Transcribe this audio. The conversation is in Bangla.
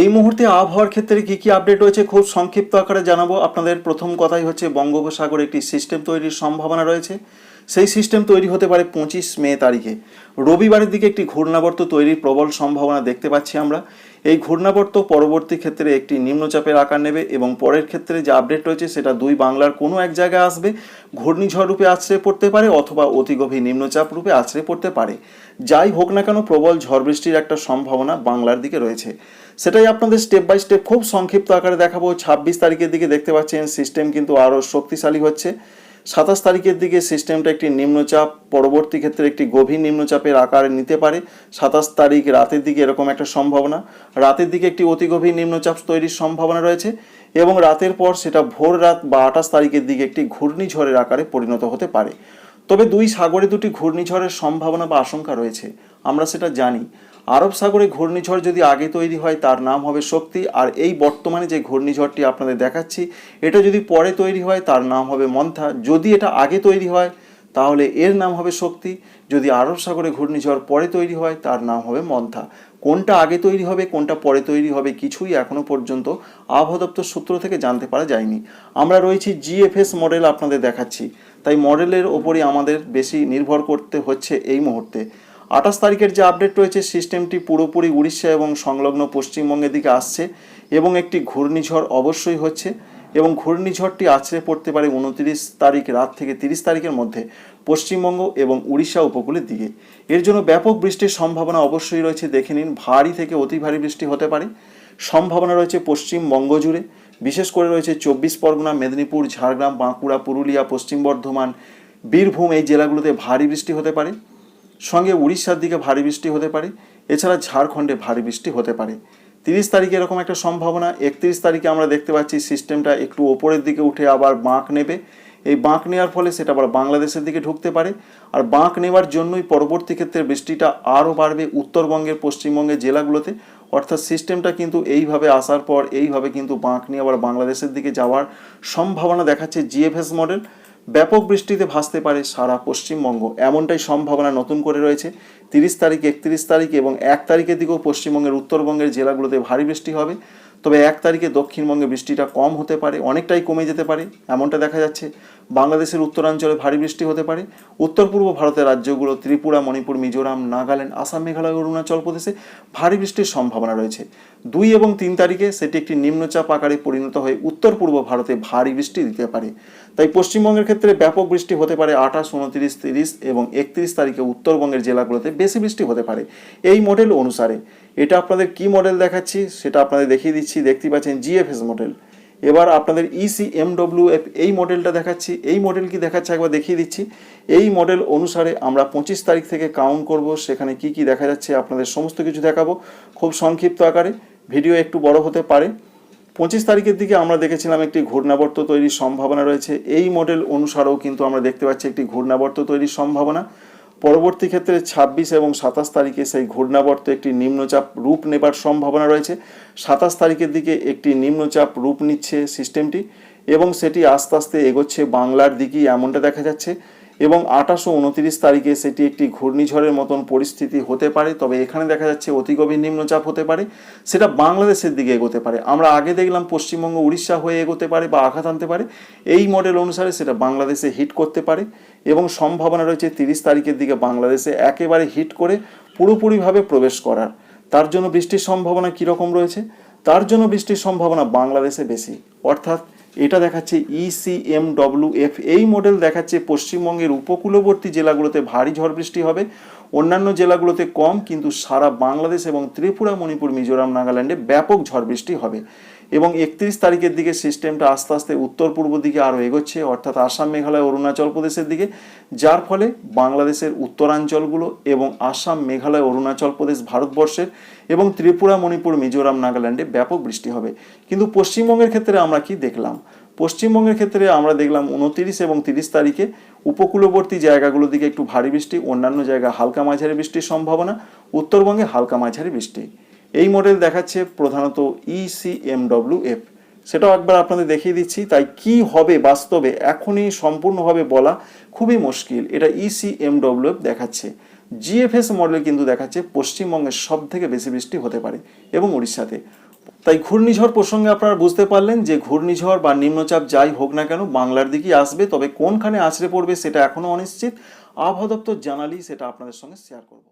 এই মুহূর্তে আবহাওয়ার ক্ষেত্রে কি কি আপডেট রয়েছে খুব সংক্ষিপ্ত আকারে জানাব। আপনাদের প্রথম কথাই হচ্ছে বঙ্গোপসাগরে একটি সিস্টেম তৈরির সম্ভাবনা রয়েছে। সেই সিস্টেম তৈরি হতে পারে পঁচিশ মে তারিখে। রবিবারের দিকে একটি ঘূর্ণাবর্ত তৈরির প্রবল সম্ভাবনা দেখতে পাচ্ছি আমরা। এই ঘূর্ণাবর্ত পরবর্তী ক্ষেত্রে একটি নিম্নচাপের আকার নেবে এবং পরের ক্ষেত্রে যে আপডেট রয়েছে সেটা দুই বাংলার কোনো এক জায়গায় আসবে, ঘূর্ণিঝড় রূপে আছড়ে পড়তে পারে অথবা অতি গভীর নিম্নচাপ রূপে আছড়ে পড়তে পারে। যাই হোক না কেন, প্রবল ঝড় বৃষ্টির একটা সম্ভাবনা বাংলার দিকে রয়েছে। সেটাই আপনাদের স্টেপ বাই স্টেপ খুব সংক্ষিপ্ত আকারে দেখাবো। ছাব্বিশ তারিখের দিকে দেখতে পাচ্ছেন সিস্টেম কিন্তু আরও শক্তিশালী হচ্ছে। সাতাশ তারিখের দিকে সিস্টেমটা একটি নিম্নচাপ, পরবর্তী ক্ষেত্রে একটি গভীর নিম্নচাপের আকার নিতে পারে। সাতাশ তারিখ রাতের দিকে এরকম একটা সম্ভাবনা। রাতের দিকে একটি অতি গভীর নিম্নচাপ তৈরির সম্ভাবনা রয়েছে এবং রাতের পর সেটা ভোর রাত বা আঠাশ তারিখের দিকে একটি ঘূর্ণিঝড়ের আকারে পরিণত হতে পারে। তবে দুই সাগরে দুটি ঘূর্ণিঝড়ের সম্ভাবনা বা আশঙ্কা রয়েছে। আমরা সেটা জানি। আরব সাগরে ঘূর্ণিঝড় যদি আগে তৈরি হয়, তার নাম হবে শক্তি। আর এই বর্তমানে যে ঘূর্ণিঝড়টি আপনাদের দেখাচ্ছি, এটা যদি পরে তৈরি হয়, তার নাম হবে মন্থা। যদি এটা আগে তৈরি হয়, তাহলে এর নাম হবে শক্তি। যদি আরব সাগরে ঘূর্ণিঝড় পরে তৈরি হয়, তার নাম হবে মন্থা। কোনটা আগে তৈরি হবে, কোনটা পরে তৈরি হবে, কিছুই এখনও পর্যন্ত আবহাওয়া দপ্তর সূত্র থেকে জানতে পারা যায়নি। আমরা রয়েছি জিএফএস মডেল আপনাদের দেখাচ্ছি। তাই মডেলের ওপরই আমাদের বেশি নির্ভর করতে হচ্ছে এই মুহূর্তে। আঠাশ তারিখের যে আপডেট রয়েছে সিস্টেমটি পুরোপুরি উড়িষ্যা এবং সংলগ্ন পশ্চিমবঙ্গের দিকে আসছে এবং একটি ঘূর্ণিঝড় অবশ্যই হচ্ছে এবং ঘূর্ণিঝড়টি আছড়ে পড়তে পারে উনত্রিশ তারিখ রাত থেকে তিরিশ তারিখের মধ্যে পশ্চিমবঙ্গ এবং উড়িষ্যা উপকূলের দিকে। এর জন্য ব্যাপক বৃষ্টির সম্ভাবনা অবশ্যই রয়েছে, দেখে নিন। ভারী থেকে অতি ভারী বৃষ্টি হতে পারে। সম্ভাবনা রয়েছে পশ্চিমবঙ্গ জুড়ে। বিশেষ করে রয়েছে চব্বিশ পরগনা, মেদিনীপুর, ঝাড়গ্রাম, বাঁকুড়া, পুরুলিয়া, পশ্চিম বর্ধমান, বীরভূম এই জেলাগুলোতে ভারী বৃষ্টি হতে পারে। সঙ্গে উড়িষ্যার দিকে ভারী বৃষ্টি হতে পারে, এছাড়া ঝাড়খণ্ডে ভারী বৃষ্টি হতে পারে। তিরিশ তারিখে এরকম একটা সম্ভাবনা, একত্রিশ তারিখে আমরা দেখতে পাচ্ছি সিস্টেমটা একটু ওপরের দিকে উঠে আবার বাঁক নেবে। এই বাঁক নেওয়ার ফলে সেটা আবার বাংলাদেশের দিকে ঢুকতে পারে। আর বাঁক নেওয়ার জন্যই পরবর্তী ক্ষেত্রে বৃষ্টিটা আরও বাড়বে উত্তরবঙ্গের পশ্চিমবঙ্গের জেলাগুলোতে। অর্থাৎ সিস্টেমটা কিন্তু এইভাবে আসার পর এইভাবে কিন্তু বাঁক নিয়ে আবার বাংলাদেশের দিকে যাওয়ার সম্ভাবনা দেখাচ্ছে জিএফএস মডেল ব্যাপক বৃষ্টিতে ভাসতে পারে সারা পশ্চিমবঙ্গ। এমনটাই সম্ভাবনা নতুন করে রয়েছে। তিরিশ তারিখ, একত্রিশ তারিখ এবং এক তারিখের দিকেও পশ্চিমবঙ্গের উত্তরবঙ্গের জেলাগুলোতে ভারী বৃষ্টি হবে। তবে এক তারিখে দক্ষিণবঙ্গে বৃষ্টিটা কম হতে পারে, অনেকটাই কমে যেতে পারে, এমনটা দেখা যাচ্ছে। বাংলাদেশের উত্তরাঞ্চলে ভারী বৃষ্টি হতে পারে। উত্তর পূর্ব ভারতের রাজ্যগুলো ত্রিপুরা, মণিপুর, মিজোরাম, নাগাল্যান্ড, আসাম, মেঘালয়, অরুণাচল প্রদেশে ভারী বৃষ্টির সম্ভাবনা রয়েছে। দুই এবং তিন তারিখে সেটি একটি নিম্নচাপ আকারে পরিণত হয়ে উত্তর পূর্ব ভারতে ভারী বৃষ্টি দিতে পারে। তাই পশ্চিমবঙ্গের ক্ষেত্রে ব্যাপক বৃষ্টি হতে পারে আঠাশ, উনত্রিশ, তিরিশ এবং একত্রিশ তারিখে উত্তরবঙ্গের জেলাগুলোতে বেশি বৃষ্টি হতে পারে। এই মডেল অনুসারে এটা আপনাদের কি মডেল দেখাচ্ছি সেটা আপনাদের দেখিয়ে দিচ্ছি। দেখতে পাচ্ছেন জিএফএস মডেল এবার আপনাদের ইসি এমডব্লিউ এফ এই মডেলটা দেখাচ্ছি। এই মডেল কি দেখাচ্ছে একবার দেখিয়ে দিচ্ছি। এই মডেল অনুসারে আমরা পঁচিশ তারিখ থেকে কাউন্ট করব। সেখানে কি কি দেখা যাচ্ছে আপনাদের সমস্ত কিছু দেখাবো খুব সংক্ষিপ্ত আকারে। ভিডিও একটু বড় হতে পারে। পঁচিশ তারিখের দিকে আমরা দেখেছিলাম একটি ঘূর্ণাবর্ত তৈরির সম্ভাবনা রয়েছে। এই মডেল অনুসারেও কিন্তু আমরা দেখতে পাচ্ছি একটি ঘূর্ণাবর্ত তৈরির সম্ভাবনা। পরবর্তী ক্ষেত্রে ছাব্বিশ এবং সাতাশ তারিখে সেই ঘূর্ণাবর্ত একটি নিম্নচাপ রূপ নেবার সম্ভাবনা রয়েছে। সাতাশ তারিখের দিকে একটি নিম্নচাপ রূপ নিচ্ছে সিস্টেমটি এবং সেটি আস্তে আস্তে এগোচ্ছে বাংলার দিকেই, এমনটা দেখা যাচ্ছে। এবং আঠাশো উনত্রিশ তারিখে সেটি একটি ঘূর্ণিঝড়ের মতন পরিস্থিতি হতে পারে, তবে এখানে দেখা যাচ্ছে অতি গভীর নিম্নচাপ হতে পারে, সেটা বাংলাদেশের দিকে এগোতে পারে। আমরা আগে দেখলাম পশ্চিমবঙ্গ, উড়িষ্যা হয়ে এগোতে পারে বা আঘাত আনতে পারে, এই মডেল অনুসারে সেটা বাংলাদেশে হিট করতে পারে এবং সম্ভাবনা রয়েছে তিরিশ তারিখের দিকে বাংলাদেশে একেবারে হিট করে পুরোপুরিভাবে প্রবেশ করার। তার জন্য বৃষ্টির সম্ভাবনা কীরকম রয়েছে? তার জন্য বৃষ্টির সম্ভাবনা বাংলাদেশে বেশি। অর্থাৎ এটা দেখাচ্ছে E C M W F E C M W F এই মডেল দেখাচ্ছে পশ্চিমবঙ্গের উপকূলবর্তী জেলাগুলোতে ভারী ঝড় বৃষ্টি হবে। অন্যান্য জেলাগুলোতে কম, কিন্তু সারা বাংলাদেশ এবং ত্রিপুরা, মণিপুর, মিজোরাম, নাগাল্যান্ডে ব্যাপক ঝড় বৃষ্টি হবে। এবং একত্রিশ তারিখের দিকে সিস্টেমটা আস্তে আস্তে উত্তর পূর্ব দিকে আরও এগোচ্ছে, অর্থাৎ আসাম, মেঘালয়, অরুণাচল প্রদেশের দিকে, যার ফলে বাংলাদেশের উত্তরাঞ্চলগুলো এবং আসাম, মেঘালয়, অরুণাচল প্রদেশ, ভারতবর্ষের এবং ত্রিপুরা, মণিপুর, মিজোরাম, নাগাল্যান্ডে ব্যাপক বৃষ্টি হবে। কিন্তু পশ্চিমবঙ্গের ক্ষেত্রে আমরা কি দেখলাম? পশ্চিমবঙ্গের ক্ষেত্রে আমরা দেখলাম উনতিরিশ এবং তিরিশ তারিখে উপকূলবর্তী জায়গাগুলোর দিকে একটু ভারী বৃষ্টি, অন্যান্য জায়গায় হালকা মাঝারি বৃষ্টির সম্ভাবনা, উত্তরবঙ্গে হালকা মাঝারি বৃষ্টি। এই মডেল দেখাচ্ছে প্রধানত E ইসিএমডব্লিউ এফ সেটাও একবার আপনাদের দেখিয়ে দিচ্ছি, তাই কি হবে বাস্তবে এখনই সম্পূর্ণভাবে বলা খুবই মুশকিল। এটা E E C M W F দেখাচ্ছে। জিএফএস মডেল কিন্তু দেখাচ্ছে পশ্চিমবঙ্গের সব থেকে বেশি বৃষ্টি হতে পারে এবং উড়িষ্যাতে। তাই ঘূর্ণিঝড় প্রসঙ্গে আপনারা বুঝতে পারলেন যে ঘূর্ণিঝড় বা নিম্নচাপ যাই হোক না কেন বাংলার দিকেই আসবে, তবে কোনখানে আছড়ে পড়বে সেটা এখনও অনিশ্চিত। আবহাওয়া দপ্তর জানালেই সেটা আপনাদের সঙ্গে শেয়ার করব।